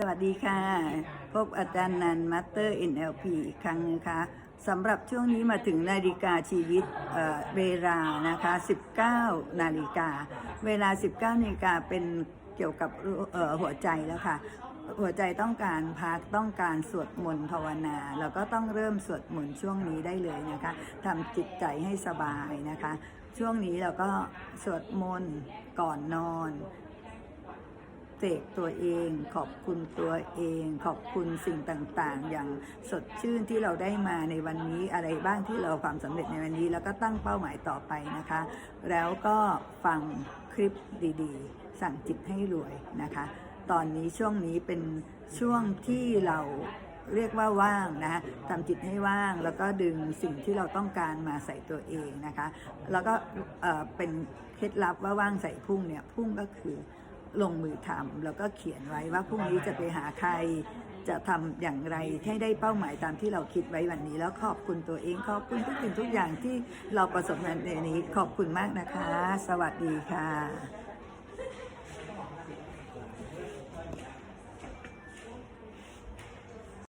สวัสดีค่ะ พบอาจารย์นันมัตเตอร์ NLP อีกครั้งนะคะสำหรับช่วงนี้มาถึงนาฬิกาชีวิตเอ่อเวลานะคะ 19 นาฬิกา เวลา 19 นาฬิกาเป็นเกี่ยวกับเอ่อหัวใจแล้วค่ะ หัวใจต้องการพักต้องการสวดมนต์ภาวนา แล้วก็ต้องเริ่มสวดมนต์ช่วงนี้ได้เลยนะคะทำจิตใจให้สบายนะคะ ช่วงนี้เราก็สวดมนต์ก่อนนอน เสกตัวเอง ขอบคุณตัวเอง ขอบคุณสิ่งต่างๆ อย่างสดชื่นที่เราได้มาในวันนี้อะไรบ้างที่เราความสำเร็จในวันนี้ แล้วก็ตั้งเป้าหมายต่อไปนะคะ แล้วก็ฟังคลิปดีๆ สั่งจิตให้รวยนะคะ ตอนนี้ช่วงนี้เป็นช่วงที่เราเรียกว่าว่างนะทำจิตให้ว่างแล้วก็ดึงสิ่งที่เราต้องการมาใส่ตัวเองนะคะ แล้วก็เเป็นเคล็ดลับว่าว่างใส่พุ่งเนี่ยพุ่งก็คือ ลงมือทำแล้วก็เขียนไว้ว่าพรุ่งนี้จะไปหาใคร จะทำอย่างไรให้ได้เป้าหมายตามที่เราคิดไว้วันนี้ แล้วขอบคุณตัวเองขอบคุณทุกสิ่งทุกอย่างที่เราประสบในนี้ขอบคุณมากนะคะ สวัสดีค่ะ